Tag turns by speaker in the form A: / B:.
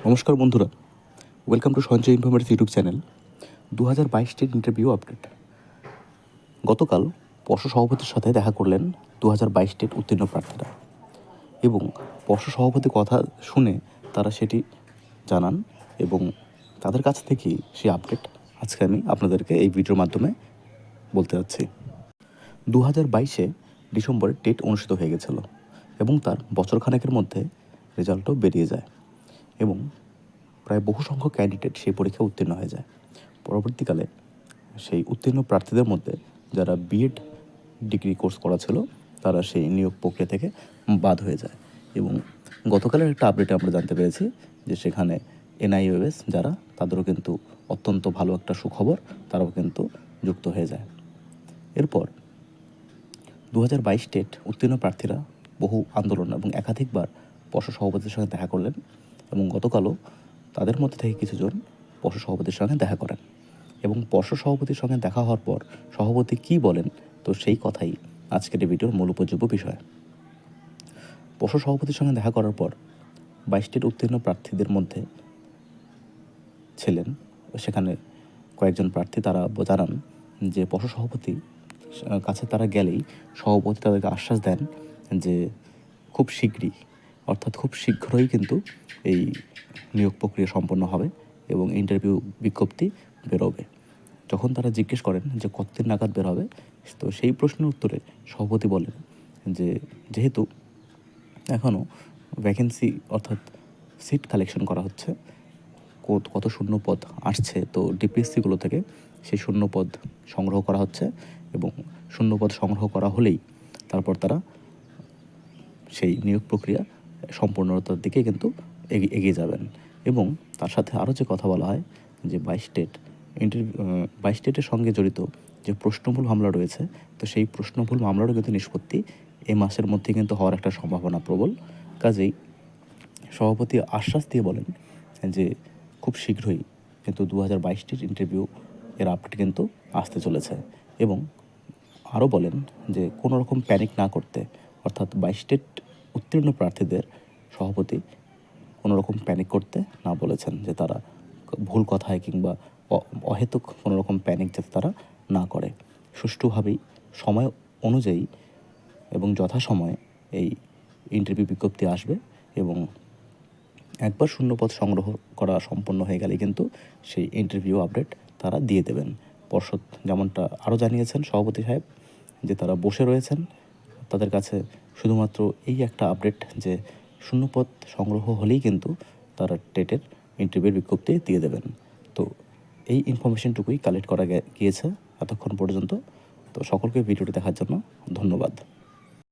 A: নমস্কার বন্ধুরা। Welcome to Sanjay informative YouTube channel. দু হাজার বাইশটির ইন্টারভিউ আপডেট গতকাল পর্ষদ সভাপতির সাথে দেখা করলেন দু হাজার বাইশটির উত্তীর্ণ প্রার্থীরা। এবং পর্ষদ সভাপতির কথা শুনে তারা সেটি জানান এবং তাদের কাছ থেকেই সেই আপডেট আজকে আমি আপনাদেরকে এই ভিডিওর মাধ্যমে বলতে যাচ্ছি। দু হাজার বাইশে ডিসেম্বরে টেট অনুষ্ঠিত হয়ে গেছিল এবং তার বছরখানেকের মধ্যে রেজাল্টও বেরিয়ে যায়। এবং প্রায় বহু সংখ্যক ক্যান্ডিডেট সেই পরীক্ষায় উত্তীর্ণ হয়ে যায়। পরবর্তীকালে সেই উত্তীর্ণ প্রার্থীদের মধ্যে যারা বিএড ডিগ্রি কোর্স করা ছিল তারা সেই নিয়োগ প্রক্রিয়া থেকে বাদ হয়ে যায়। এবং গতকালের একটা আপডেটে আমরা জানতে পেরেছি যে সেখানে এনআইওএস যারা, তাদেরও কিন্তু অত্যন্ত ভালো একটা সুখবর, তারাও কিন্তু যুক্ত হয়ে যায়। এরপর দু হাজার বাইশ স্টেট উত্তীর্ণ প্রার্থীরা বহু আন্দোলন এবং একাধিকবার পর্ষদ সভাপতির সঙ্গে দেখা করলেন। এবং গতকালও তাদের মধ্যে থেকে কিছুজন পর্ষদ সভাপতির সঙ্গে দেখা করেন এবং পর্ষদ সভাপতির সঙ্গে দেখা হওয়ার পর সভাপতি কী বলেন, তো সেই কথাই আজকের এই ভিডিওর মূল উপযোগ্য বিষয়। পর্ষদ সভাপতির সঙ্গে দেখা করার পর বাইশটির উত্তীর্ণ প্রার্থীদের মধ্যে ছিলেন, সেখানে কয়েকজন প্রার্থী তারা জানান যে পর্ষদ সভাপতি কাছে তারা গেলেই সভাপতি তাদেরকে আশ্বাস দেন যে খুব শীঘ্রই অর্থাৎ খুব শীঘ্রই কিন্তু এই নিয়োগ প্রক্রিয়া সম্পন্ন হবে এবং ইন্টারভিউ বিজ্ঞপ্তি বেরোবে। যখন তারা জিজ্ঞেস করেন যে কতদিন নাগাদ বের হবে, তো সেই প্রশ্নের উত্তরে সভাপতি বলেন যে যেহেতু এখনও ভ্যাকেন্সি অর্থাৎ সিট কালেকশন করা হচ্ছে, কত কত শূন্য পদ আসছে, তো ডিপিএসসিগুলো থেকে সেই শূন্য পদ সংগ্রহ করা হচ্ছে এবং শূন্য পদ সংগ্রহ করা হলেই তারপর তারা সেই নিয়োগ প্রক্রিয়া সম্পূর্ণতার দিকে কিন্তু এগিয়ে যাবেন। এবং তার সাথে আরও যে কথা বলা হয় যে বাইশ স্টেট ইন্টারভিউ বাইশ স্টেটের সঙ্গে জড়িত যে প্রশ্নভুল মামলা রয়েছে, তো সেই প্রশ্নভুল মামলারও কিন্তু নিষ্পত্তি এই মাসের মধ্যে কিন্তু হওয়ার একটা সম্ভাবনা প্রবল। কাজেই সভাপতি আশ্বাস দিয়ে বলেন যে খুব শীঘ্রই কিন্তু দু হাজার বাইশটির ইন্টারভিউ এর আপডেট কিন্তু আসতে চলেছে। এবং আরও বলেন যে কোনো রকম প্যানিক না করতে, অর্থাৎ বাইশ স্টেট উত্তীর্ণ প্রার্থীদের সভাপতি কোনো রকম প্যানিক করতে না বলেছেন যে তারা ভুল কথায় কিংবা অহেতুক কোনো রকম প্যানিক যাতে তারা না করে। সুষ্ঠুভাবেই সময় অনুযায়ী এবং যথাসময়ে এই ইন্টারভিউ বিজ্ঞপ্তি আসবে এবং একবার শূন্যপদ সংগ্রহ করা সম্পন্ন হয়ে গেলে কিন্তু সেই ইন্টারভিউ আপডেট তারা দিয়ে দেবেন। পর্ষদ যেমনটা আরও জানিয়েছেন সভাপতি সাহেব যে তারা বসে রয়েছেন তাদের কাছে শুধুমাত্র এই একটা আপডেট যে শূন্যপদ সংগ্রহ হলেই কিন্তু তারা টেটের ইন্টারভিউর বিজ্ঞপ্তি দিয়ে দেবেন। তো এই ইনফরমেশনটুকুই কালেক্ট করা গিয়েছে এতক্ষণ পর্যন্ত। তো সকলকে ভিডিওটি দেখার জন্য ধন্যবাদ।